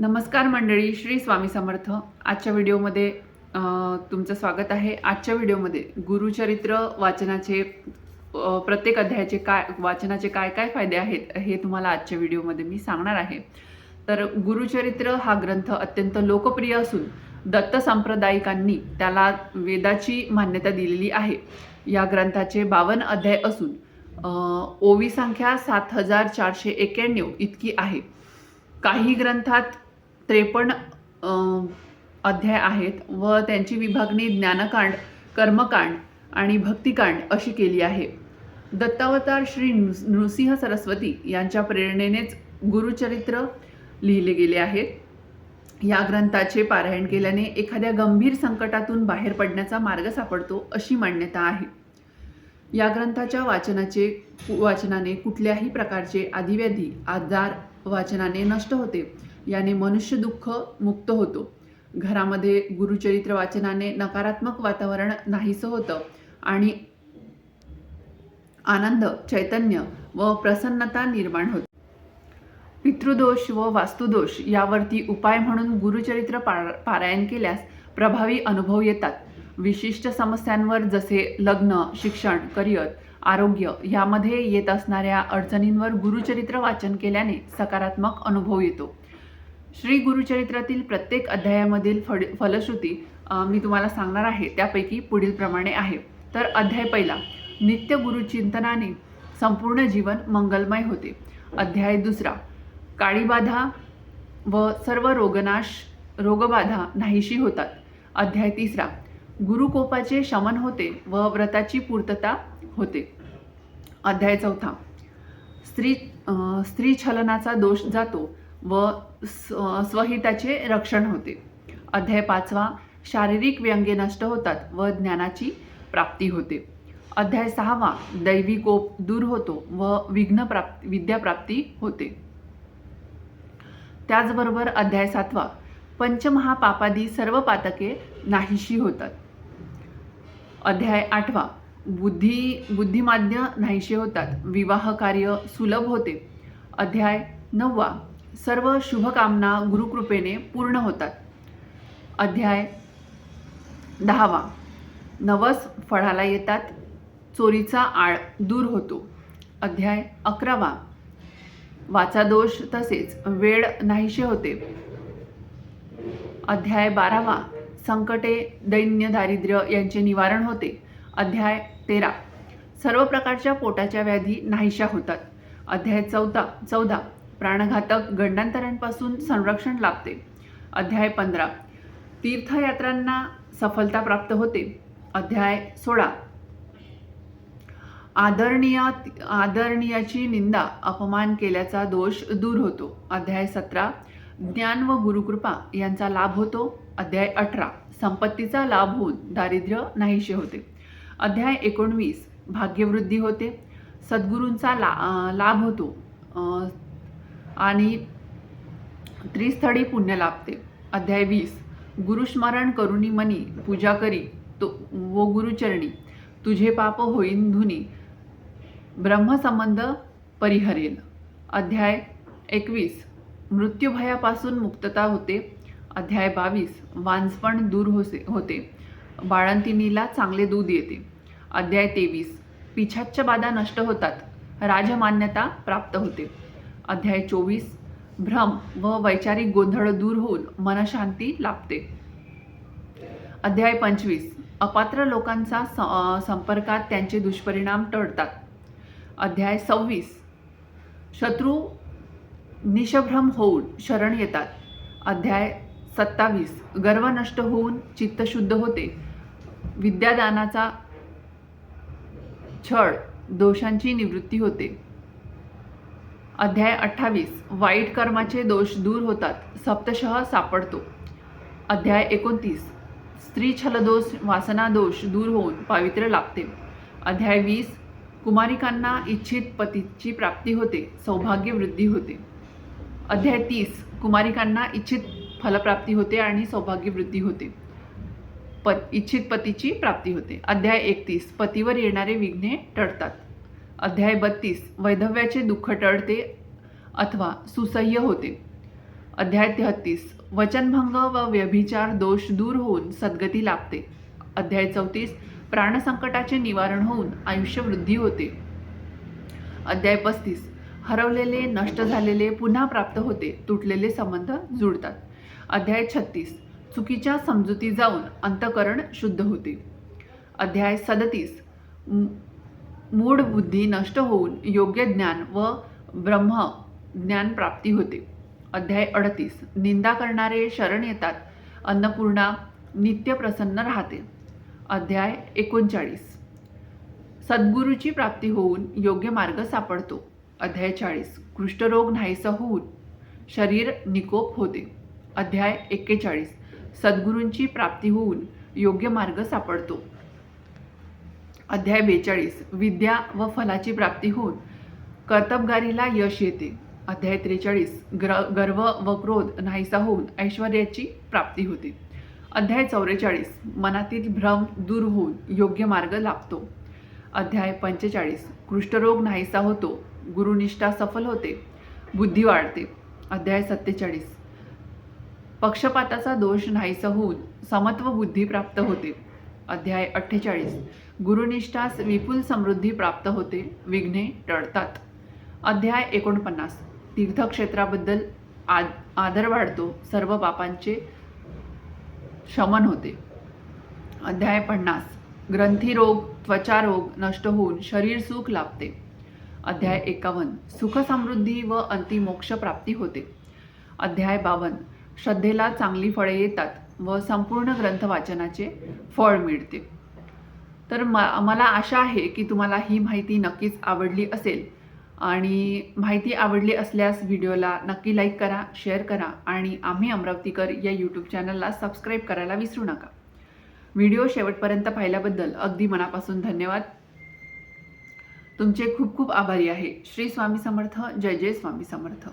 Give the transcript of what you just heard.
नमस्कार मंडळी श्री स्वामी समर्थ. आजच्या व्हिडिओमध्ये तुमचं स्वागत आहे. आजच्या व्हिडिओमध्ये गुरुचरित्र वाचनाचे प्रत्येक अध्यायाचे काय वाचनाचे काय काय फायदे आहेत हे तुम्हाला आजच्या व्हिडिओमध्ये मी सांगणार आहे. तर गुरुचरित्र हा ग्रंथ अत्यंत लोकप्रिय असून दत्त सांप्रदायिकांनी त्याला वेदाची मान्यता दिलेली आहे. या ग्रंथाचे बावन्न अध्याय असून ओवी संख्या सात हजार चारशे एक्याण्णव इतकी आहे. काही ग्रंथात त्रेपन्न अध्याय आहेत व त्यांची विभागणी ज्ञानकांड कर्मकांड आणि भक्तिकांड अशी केली आहे. दत्तावतार श्री नृ- नृसिंह सरस्वती यांच्या प्रेरणेनेच गुरुचरित्र लिहिले गेले आहेत. या ग्रंथाचे पारायण केल्याने एखाद्या गंभीर संकटातून बाहेर पडण्याचा मार्ग सापडतो अशी मान्यता आहे. या ग्रंथाच्या वाचनाचे वाचनाने कुठल्याही प्रकारचे आधिव्याधी आजार वाचनाने नष्ट होते. याने मनुष्य दुःख मुक्त होतो. घरामध्ये गुरुचरित्र वाचनाने नकारात्मक वातावरण नाहीसं होतं आणि आनंद चैतन्य व प्रसन्नता निर्माण होते. पितृदोष व वास्तुदोष यावरती उपाय म्हणून गुरुचरित्र पार पारायण केल्यास प्रभावी अनुभव येतात. विशिष्ट समस्यांवर जसे लग्न शिक्षण करिअर आरोग्य यामध्ये येत असणाऱ्या अडचणींवर गुरुचरित्र वाचन केल्याने सकारात्मक अनुभव येतो. श्री गुरुचरित्रातील प्रत्येक अध्यायामधील फड फलश्रुती मी तुम्हाला सांगणार आहे त्यापैकी पुढील प्रमाणे आहे. तर अध्याय पहिला नित्य गुरुचिंतनाने संपूर्ण जीवन मंगलमय होते. अध्याय दुसरा काळीबाधा व सर्व रोगनाश रोगबाधा नाहीशी होतात. अध्याय तिसरा गुरुकोपाचे शमन होते व व्रताची पूर्तता होते. अध्याय चौथा. स्त्री स्त्री छलनाचा दोष जातो व स्वहिताचे रक्षण होते. अध्याय पाचवा. शारीरिक व्यंगे नष्ट होतात व ज्ञानाची प्राप्ती होते. अध्याय सहावा. दैवी कोप दूर होतो व विघ्न प्राप्त विद्याप्राप्ती होते. त्याचबरोबर अध्याय सातवा. पंचमहापापादी सर्व पातके नाहीशी होतात. अध्याय आठवा. बुद्धी बुद्धिमान्य नाहीशे होतात. विवाह कार्य सुलभ होते. अध्याय नववा. सर्व शुभकामना गुरुकृपेने पूर्ण होतात. अध्याय दहावा. नवस फळाला येतात. चोरीचा आळ दूर होतो. अध्याय अकरावा. वाचा दोष तसेच वेळ नाहीशे होते. अध्याय बारावा. संकटे दैन्य दारिद्र्य यांचे निवारण होते. अध्याय तेरा. सर्व प्रकारच्या पोटाच्या व्याधी नाहीशा होतात. अध्याय चौदा चौदा. प्राणघातक गंडांतरांपासून संरक्षण लाभते. अध्याय पंधरा. तीर्थयात्रांना सफलता प्राप्त होते. अध्याय सोळा. आदरणीय आदरणीयाची निंदा अपमान केल्याचा दोष दूर होतो. अध्याय सतरा. ज्ञान व गुरुकृपा यांचा लाभ होतो. अध्याय अठरा. संपत्तीचा लाभ होऊन दारिद्र्य नाहीसे होते. अध्याय एकोणवीस. भाग्यवृद्धी होते. सद्गुरूंचा ला लाभ होतो. आणि त्रिस्थळी पुण्य लाभते. अध्याय वीस. गुरुस्मरण करुणी मनी पूजा करी तो वो गुरुचरणी तुझे पाप होईन धुनी ब्रह्मसंबंध परिहरेल. अध्याय एकवीस. मृत्यूभयापासून मुक्तता होते. अध्याय बावीस. वांजपण दूर होसे होते. बाळंतिनीला चांगले दूध येते. अध्याय तेवीस. पिछाच्च बाधा नष्ट होतात. राजमान्यता प्राप्त होते. अध्याय चोवीस. भ्रम व वैचारिक गोंधळ दूर होऊन मनशांती लाभते. अध्याय पंचवीस. अपात्र लोकांचा स संपर्कात त्यांचे दुष्परिणाम टळतात. अध्याय सव्वीस. शत्रू निशभ्रम होऊन शरण येतात. अध्याय सत्तावीस. गर्व नष्ट होऊन चित्त शुद्ध होते. विद्यादानाचा छळ दोषांची निवृत्ती होते. अध्याय अठ्ठावीस. वाईट कर्माचे दोष दूर होतात. सप्तशः सापडतो. अध्याय एकोणतीस. स्त्री छलदोष वासना दोष दूर होऊन पावित्र्य लाभते. अध्याय वीस. कुमारिकांना इच्छित पतीची प्राप्ती होते. सौभाग्य वृद्धी होते. अध्याय तीस. कुमारिकांना इच्छित फलप्राप्ती होते आणि सौभाग्य वृद्धी होते. पत इच्छित पतीची प्राप्ती होते. अध्याय एकतीस पतीवर येणारे विघ्ने टळतात. अध्याय बत्तीस वैधव्याचे दुःख टळते अथवा सुसह्य होते. अध्याय तेहत्तीस वचनभंग व व्यभिचार दोष दूर होऊन सद्गती लाभते. अध्याय चौतीस प्राणसंकटाचे निवारण होऊन आयुष्य वृद्धी होते. अध्याय पस्तीस हरवलेले नष्ट झालेले पुन्हा प्राप्त होते. तुटलेले संबंध जुळतात. अध्याय छत्तीस चुकीच्या समजुती जाऊन अंतकरण शुद्ध होते. अध्याय सदतीस. मूढ बुद्धी नष्ट होऊन योग्य ज्ञान व ब्रह्म ज्ञान प्राप्ती होते. अध्याय अडतीस. निंदा करणारे शरण येतात. अन्नपूर्णा नित्य प्रसन्न राहते. अध्याय एकोणचाळीस. सद्गुरूची प्राप्ती होऊन योग्य मार्ग सापडतो. अध्याय चाळीस. कुष्ठरोग नाहीसा होऊन शरीर निकोप होते. अध्याय एक्केचाळीस. सद्गुरूंची प्राप्ती होऊन योग्य मार्ग सापडतो. अध्याय बेचाळीस. विद्या व फलाची प्राप्ती होऊन कर्तबगारीला यश येते. अध्याय त्रेचाळीस. ग्र गर्व व क्रोध नाहीसा होऊन ऐश्वर्याची प्राप्ती होते. अध्याय चौवेचाळीस मनातील भ्रम दूर होऊन योग्य मार्ग लाभतो. अध्याय पंचेचाळीस. कुष्ठरोग नाहीसा होतो. गुरुनिष्ठा सफल होते. बुद्धी वाढते. अध्याय सत्तेचाळीस. पक्षपाताचा दोष नाहीसा होऊन समत्व बुद्धी प्राप्त होते. अध्याय अठ्ठेचाळीस. गुरुनिष्ठास विपुल समृद्धी प्राप्त होते. विघ्ने टळतात. अध्याय एकोणपन्नास. तीर्थक्षेत्राबद्दल आद आदर वाढतो. सर्व पापांचे शमन होते. अध्याय पन्नास. ग्रंथीरोग त्वचारोग नष्ट होऊन शरीर सुख लाभते. अध्याय एकावन्न. सुखसमृद्धी व अंतिमोक्ष प्राप्ती होते. अध्याय बावन्न. श्रद्धेला चांगली फळे येतात व संपूर्ण ग्रंथ वाचनाचे फळ मिळते. तर म मला आशा आहे की तुम्हाला ही माहिती नक्कीच आवडली असेल. आणि माहिती आवडली असल्यास व्हिडिओला नक्की लाईक करा शेअर करा आणि आम्ही अमरावतीकर या यूट्यूब चॅनलला सबस्क्राईब करायला विसरू नका. व्हिडिओ शेवटपर्यंत पाहिल्याबद्दल अगदी मनापासून धन्यवाद. तुमचे खूप खूप आभारी आहे. श्री स्वामी समर्थ जय जय स्वामी समर्थ.